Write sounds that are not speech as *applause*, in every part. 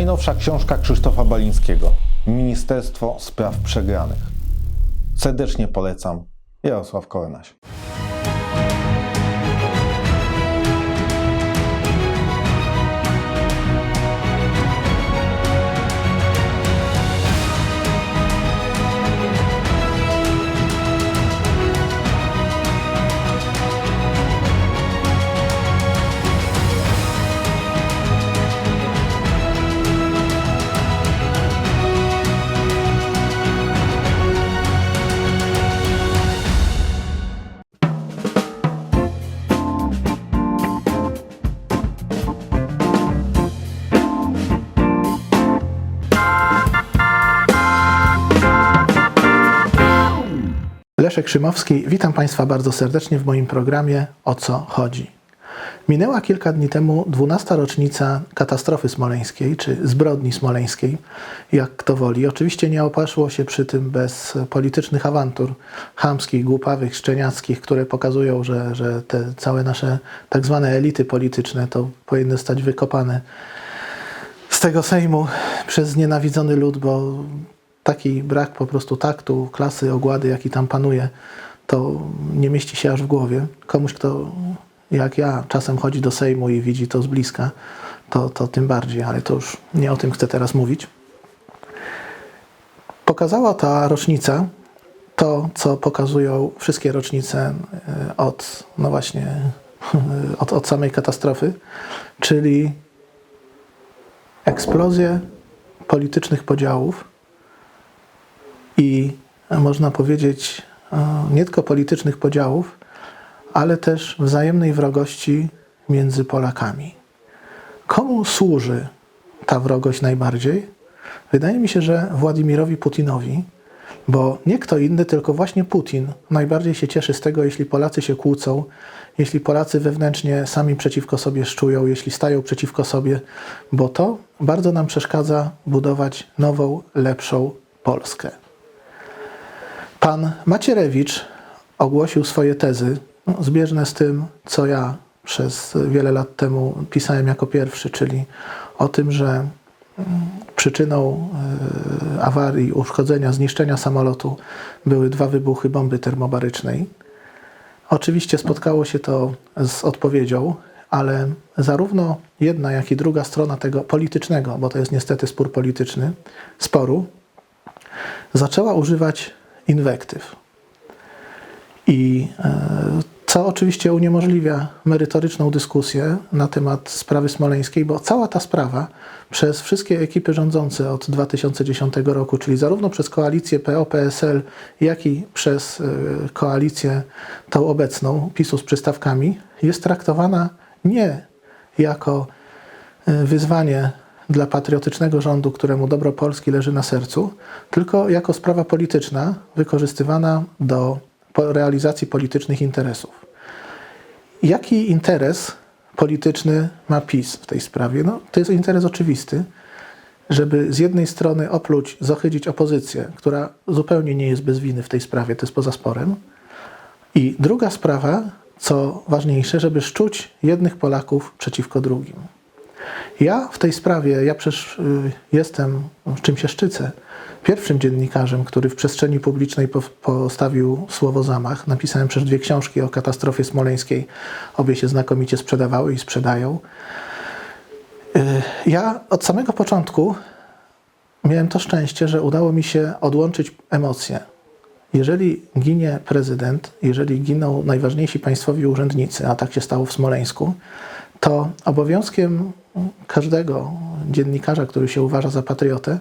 Najnowsza książka Krzysztofa Balińskiego Ministerstwo Spraw Przegranych. Serdecznie polecam. Jarosław Kornaś. Leszek Szymowski, witam Państwa bardzo serdecznie w moim programie O co chodzi. Minęła kilka dni temu 12. rocznica katastrofy smoleńskiej, czy zbrodni smoleńskiej, jak kto woli. Oczywiście nie opaszło się przy tym bez politycznych awantur, chamskich, głupawych, szczeniackich, które pokazują, że, że te całe nasze tak zwane elity polityczne to powinny stać wykopane z tego Sejmu przez znienawidzony lud, bo taki brak po prostu taktu, klasy, ogłady, jaki tam panuje, to nie mieści się aż w głowie. Komuś, kto jak ja czasem chodzi do Sejmu i widzi to z bliska, to, to tym bardziej, ale to już nie o tym chcę teraz mówić. Pokazała ta rocznica to, co pokazują wszystkie rocznice e, od, no właśnie, *laughs* od, od samej katastrofy, czyli eksplozję politycznych podziałów i można powiedzieć e, nie tylko politycznych podziałów, ale też wzajemnej wrogości między Polakami. Komu służy ta wrogość najbardziej? Wydaje mi się, że Władimirowi Putinowi, bo nie kto inny, tylko właśnie Putin najbardziej się cieszy z tego, jeśli Polacy się kłócą, jeśli Polacy wewnętrznie sami przeciwko sobie szczują, jeśli stają przeciwko sobie, bo to bardzo nam przeszkadza budować nową, lepszą Polskę. Pan Macierewicz ogłosił swoje tezy, no, zbieżne z tym, co ja przez wiele lat temu pisałem jako pierwszy, czyli o tym, że mm, przyczyną y, awarii, uszkodzenia, zniszczenia samolotu były dwa wybuchy bomby termobarycznej. Oczywiście spotkało się to z odpowiedzią, ale zarówno jedna, jak i druga strona tego politycznego, bo to jest niestety spór polityczny, sporu, zaczęła używać inwektyw. I e, co oczywiście uniemożliwia merytoryczną dyskusję na temat sprawy smoleńskiej, bo cała ta sprawa przez wszystkie ekipy rządzące od 2010 roku, czyli zarówno przez koalicję PO-PSL, jak i przez e, koalicję tą obecną, PiSu z przystawkami, jest traktowana nie jako e, wyzwanie dla patriotycznego rządu, któremu dobro Polski leży na sercu, tylko jako sprawa polityczna wykorzystywana do realizacji politycznych interesów. Jaki interes polityczny ma PiS w tej sprawie? No, to jest interes oczywisty, żeby z jednej strony opluć, zohydzić opozycję, która zupełnie nie jest bez winy w tej sprawie, to jest poza sporem. I druga sprawa, co ważniejsze, żeby szczuć jednych Polaków przeciwko drugim. Ja w tej sprawie, ja przecież y, jestem, czym się szczycę, pierwszym dziennikarzem, który w przestrzeni publicznej postawił słowo zamach. Napisałem przecież dwie książki o katastrofie smoleńskiej. Obie się znakomicie sprzedawały i sprzedają. Y, ja od samego początku miałem to szczęście, że udało mi się odłączyć emocje. Jeżeli ginie prezydent, jeżeli giną najważniejsi państwowi urzędnicy, a tak się stało w Smoleńsku, to obowiązkiem każdego dziennikarza, który się uważa za patriotę,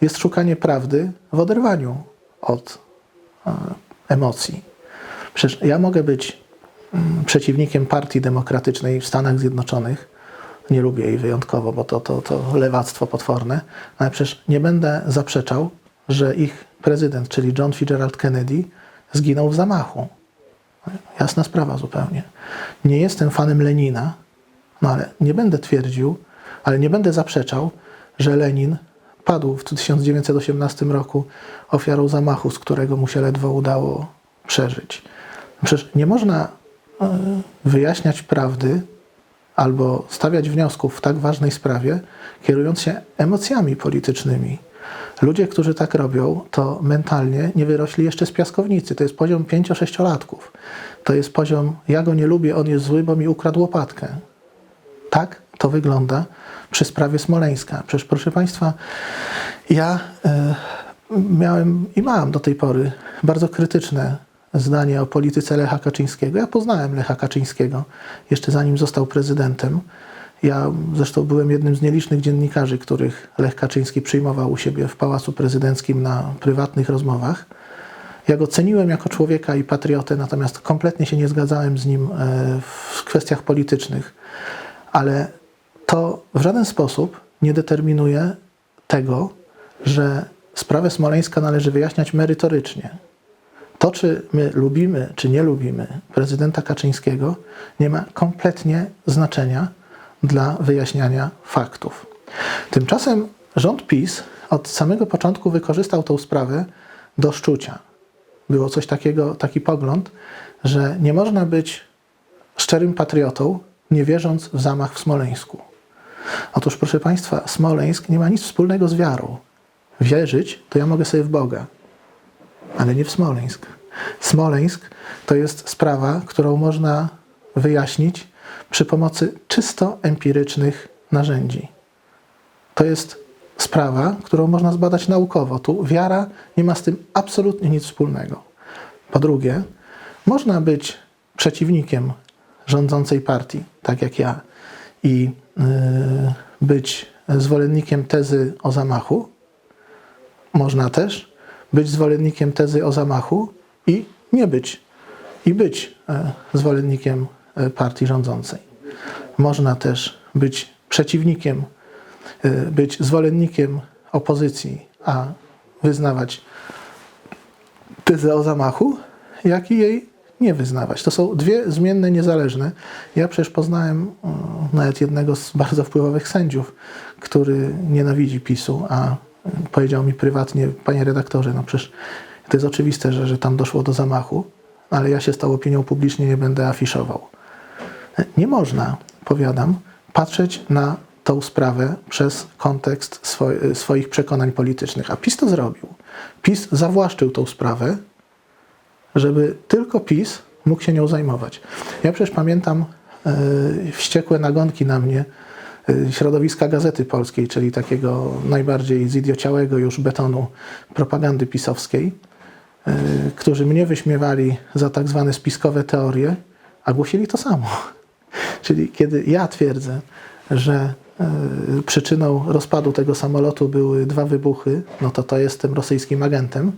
jest szukanie prawdy w oderwaniu od e, emocji. Przecież ja mogę być mm, przeciwnikiem partii demokratycznej w Stanach Zjednoczonych, nie lubię jej wyjątkowo, bo to, to, to lewactwo potworne, ale przecież nie będę zaprzeczał, że ich prezydent, czyli John Fitzgerald Kennedy, zginął w zamachu. Jasna sprawa zupełnie. Nie jestem fanem Lenina, no ale nie będę twierdził, ale nie będę zaprzeczał, że Lenin padł w 1918 roku ofiarą zamachu, z którego mu się ledwo udało przeżyć. Przecież nie można e, wyjaśniać prawdy albo stawiać wniosków w tak ważnej sprawie, kierując się emocjami politycznymi. Ludzie, którzy tak robią, to mentalnie nie wyrośli jeszcze z piaskownicy. To jest poziom 5-6-latków. To jest poziom, ja go nie lubię, on jest zły, bo mi ukradł łopatkę. Tak to wygląda przy sprawie Smoleńska. Przecież, proszę Państwa, ja e, miałem i mam do tej pory bardzo krytyczne zdanie o polityce Lecha Kaczyńskiego. Ja poznałem Lecha Kaczyńskiego jeszcze zanim został prezydentem. Ja zresztą byłem jednym z nielicznych dziennikarzy, których Lech Kaczyński przyjmował u siebie w Pałacu Prezydenckim na prywatnych rozmowach. Ja go ceniłem jako człowieka i patriotę, natomiast kompletnie się nie zgadzałem z nim e, w kwestiach politycznych. Ale to w żaden sposób nie determinuje tego, że sprawę Smoleńska należy wyjaśniać merytorycznie. To, czy my lubimy, czy nie lubimy prezydenta Kaczyńskiego, nie ma kompletnie znaczenia dla wyjaśniania faktów. Tymczasem rząd PiS od samego początku wykorzystał tę sprawę do szczucia. Było coś takiego, taki pogląd, że nie można być szczerym patriotą, nie wierząc w zamach w Smoleńsku. Otóż, proszę Państwa, Smoleńsk nie ma nic wspólnego z wiarą. Wierzyć to ja mogę sobie w Boga, ale nie w Smoleńsk. Smoleńsk to jest sprawa, którą można wyjaśnić przy pomocy czysto empirycznych narzędzi. To jest sprawa, którą można zbadać naukowo. Tu wiara nie ma z tym absolutnie nic wspólnego. Po drugie, można być przeciwnikiem rządzącej partii, tak jak ja, i yy, być zwolennikiem tezy o zamachu. Można też być zwolennikiem tezy o zamachu i nie być, i być e, zwolennikiem e, partii rządzącej. Można też być przeciwnikiem, e, być zwolennikiem opozycji, a wyznawać tezę o zamachu, jak i jej nie wyznawać. To są dwie zmienne, niezależne. Ja przecież poznałem e, nawet jednego z bardzo wpływowych sędziów, który nienawidzi PiSu, a powiedział mi prywatnie, panie redaktorze, no przecież to jest oczywiste, że, że tam doszło do zamachu, ale ja się z tą opinią publicznie nie będę afiszował. Nie można, powiadam, patrzeć na tą sprawę przez kontekst swo- swoich przekonań politycznych. A PiS to zrobił. PiS zawłaszczył tą sprawę, żeby tylko PiS mógł się nią zajmować. Ja przecież pamiętam e, wściekłe nagonki na mnie e, środowiska Gazety Polskiej, czyli takiego najbardziej zidiociałego już betonu propagandy pisowskiej, e, którzy mnie wyśmiewali za tak zwane spiskowe teorie, a głosili to samo. *laughs* Czyli kiedy ja twierdzę, że przyczyną rozpadu tego samolotu były dwa wybuchy, no to to jestem rosyjskim agentem,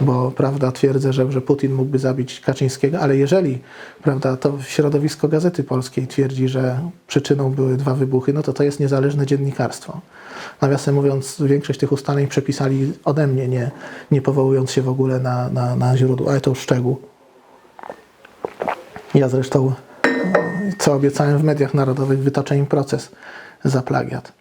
bo prawda twierdzę, że, że Putin mógłby zabić Kaczyńskiego, ale jeżeli prawda, to środowisko Gazety Polskiej twierdzi, że przyczyną były dwa wybuchy, no to to jest niezależne dziennikarstwo. Nawiasem mówiąc, większość tych ustaleń przepisali ode mnie, nie, nie powołując się w ogóle na, na, na źródło, ale to już szczegół. Ja zresztą, co obiecałem w mediach narodowych, wytoczę im proces za plagiat.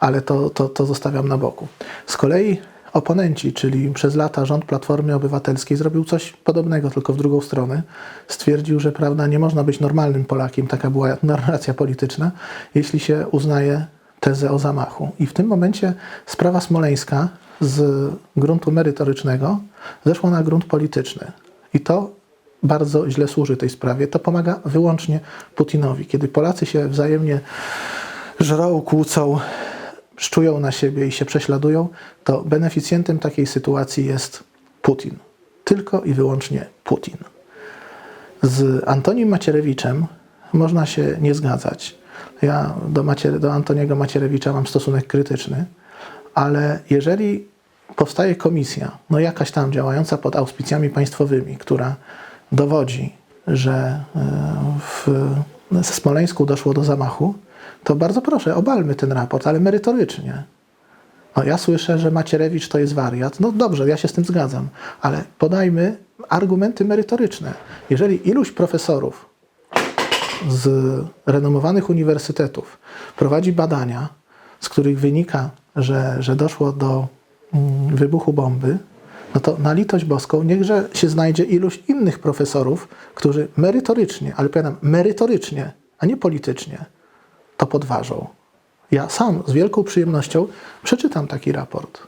Ale to, to, to zostawiam na boku. Z kolei oponenci, czyli przez lata rząd Platformy Obywatelskiej zrobił coś podobnego, tylko w drugą stronę. Stwierdził, że prawda, nie można być normalnym Polakiem, taka była narracja polityczna, jeśli się uznaje tezę o zamachu. I w tym momencie sprawa smoleńska z gruntu merytorycznego zeszła na grunt polityczny. I to bardzo źle służy tej sprawie. To pomaga wyłącznie Putinowi. Kiedy Polacy się wzajemnie żrą, kłócą, szczują na siebie i się prześladują, to beneficjentem takiej sytuacji jest Putin. Tylko i wyłącznie Putin. Z Antonim Macierewiczem można się nie zgadzać. Ja do, Macier- do Antoniego Macierewicza mam stosunek krytyczny, ale jeżeli powstaje komisja, no jakaś tam działająca pod auspicjami państwowymi, która dowodzi, że e, w w Smoleńsku doszło do zamachu, to bardzo proszę, obalmy ten raport, ale merytorycznie. No, ja słyszę, że Macierewicz to jest wariat. No dobrze, ja się z tym zgadzam, ale podajmy argumenty merytoryczne. Jeżeli iluś profesorów z renomowanych uniwersytetów prowadzi badania, z których wynika, że, że doszło do mm, wybuchu bomby, no to na litość boską niechże się znajdzie iluś innych profesorów, którzy merytorycznie, ale powiadam merytorycznie, a nie politycznie, to podważą. Ja sam z wielką przyjemnością przeczytam taki raport.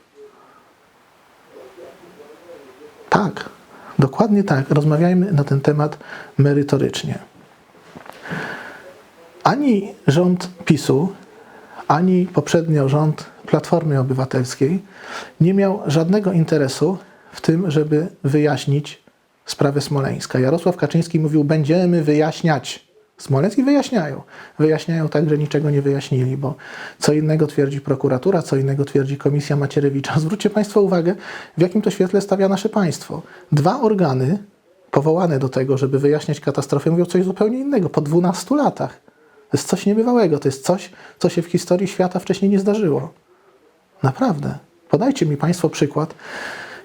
Tak, dokładnie tak. Rozmawiajmy na ten temat merytorycznie. Ani rząd PiSu, ani poprzednio rząd Platformy Obywatelskiej nie miał żadnego interesu w tym, żeby wyjaśnić sprawę Smoleńska. Jarosław Kaczyński mówił: Będziemy wyjaśniać. Smoleński wyjaśniają. Wyjaśniają tak, że niczego nie wyjaśnili, bo co innego twierdzi prokuratura, co innego twierdzi Komisja Macierewicza. *laughs* Zwróćcie Państwo uwagę, w jakim to świetle stawia nasze państwo. Dwa organy powołane do tego, żeby wyjaśniać katastrofę, mówią coś zupełnie innego po 12 latach. To jest coś niebywałego, to jest coś, co się w historii świata wcześniej nie zdarzyło. Naprawdę. Podajcie mi Państwo przykład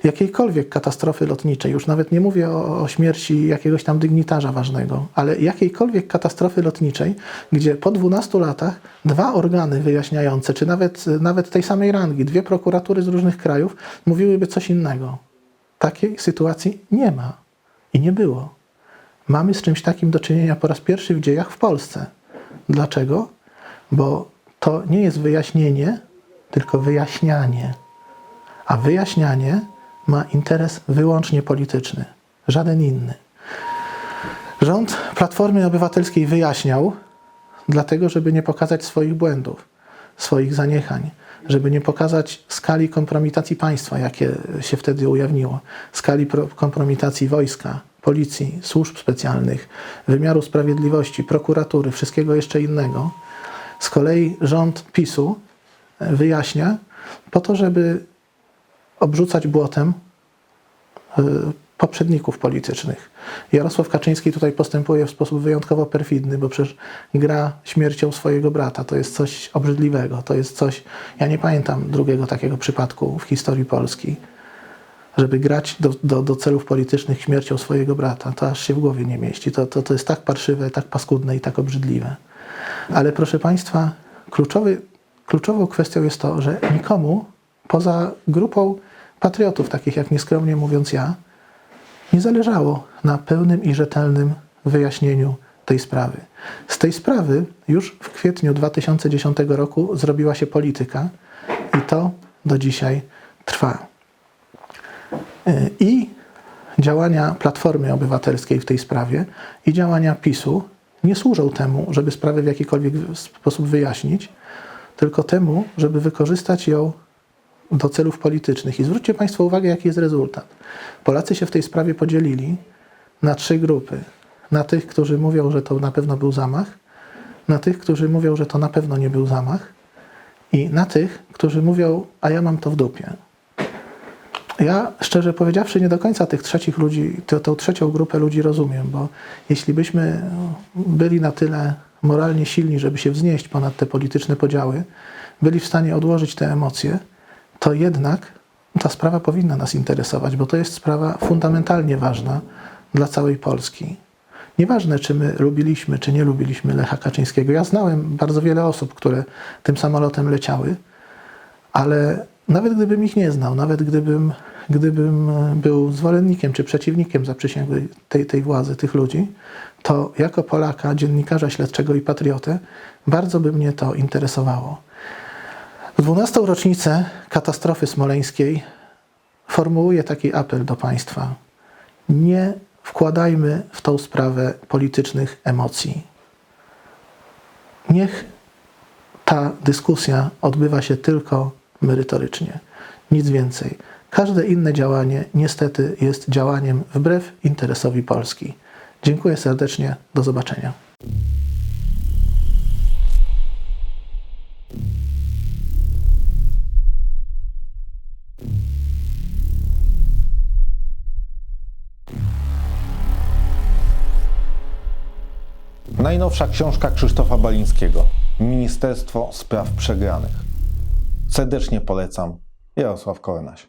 jakiejkolwiek katastrofy lotniczej, już nawet nie mówię o, o śmierci jakiegoś tam dygnitarza ważnego, ale jakiejkolwiek katastrofy lotniczej, gdzie po 12 latach dwa organy wyjaśniające, czy nawet, nawet tej samej rangi, dwie prokuratury z różnych krajów mówiłyby coś innego. Takiej sytuacji nie ma i nie było. Mamy z czymś takim do czynienia po raz pierwszy w dziejach w Polsce. Dlaczego? Bo to nie jest wyjaśnienie, tylko wyjaśnianie. A wyjaśnianie ma interes wyłącznie polityczny, żaden inny. Rząd Platformy Obywatelskiej wyjaśniał, dlatego, żeby nie pokazać swoich błędów, swoich zaniechań, żeby nie pokazać skali kompromitacji państwa, jakie się wtedy ujawniło, skali pro- kompromitacji wojska, policji, służb specjalnych, wymiaru sprawiedliwości, prokuratury, wszystkiego jeszcze innego. Z kolei rząd PiSu wyjaśnia po to, żeby obrzucać błotem y, poprzedników politycznych. Jarosław Kaczyński tutaj postępuje w sposób wyjątkowo perfidny, bo przecież gra śmiercią swojego brata. To jest coś obrzydliwego. To jest coś. Ja nie pamiętam drugiego takiego przypadku w historii Polski, żeby grać do, do, do celów politycznych śmiercią swojego brata. To aż się w głowie nie mieści. To, to, to jest tak parszywe, tak paskudne i tak obrzydliwe. Ale proszę Państwa, kluczowy, kluczową kwestią jest to, że nikomu poza grupą patriotów, takich jak nieskromnie mówiąc ja, nie zależało na pełnym i rzetelnym wyjaśnieniu tej sprawy. Z tej sprawy już w kwietniu 2010 roku zrobiła się polityka i to do dzisiaj trwa. Yy, I działania Platformy Obywatelskiej w tej sprawie i działania PiSu nie służą temu, żeby sprawę w jakikolwiek sposób wyjaśnić, tylko temu, żeby wykorzystać ją do celów politycznych. I zwróćcie Państwo uwagę, jaki jest rezultat. Polacy się w tej sprawie podzielili na trzy grupy. Na tych, którzy mówią, że to na pewno był zamach, na tych, którzy mówią, że to na pewno nie był zamach i na tych, którzy mówią, a ja mam to w dupie. Ja, szczerze powiedziawszy, nie do końca tych trzecich ludzi, tę, tę trzecią grupę ludzi rozumiem, bo jeśli byśmy byli na tyle moralnie silni, żeby się wznieść ponad te polityczne podziały, byli w stanie odłożyć te emocje, to jednak ta sprawa powinna nas interesować, bo to jest sprawa fundamentalnie ważna dla całej Polski. Nieważne, czy my lubiliśmy, czy nie lubiliśmy Lecha Kaczyńskiego. Ja znałem bardzo wiele osób, które tym samolotem leciały, ale nawet gdybym ich nie znał, nawet gdybym, gdybym był zwolennikiem czy przeciwnikiem zaprzysięgłej tej, tej władzy, tych ludzi, to jako Polaka, dziennikarza śledczego i patriotę, bardzo by mnie to interesowało. W 12. rocznicę katastrofy smoleńskiej formułuję taki apel do państwa. Nie wkładajmy w tą sprawę politycznych emocji. Niech ta dyskusja odbywa się tylko merytorycznie. Nic więcej. Każde inne działanie niestety jest działaniem wbrew interesowi Polski. Dziękuję serdecznie. Do zobaczenia. Najnowsza książka Krzysztofa Balińskiego Ministerstwo Spraw Przegranych. Serdecznie polecam. Jarosław Kornaś.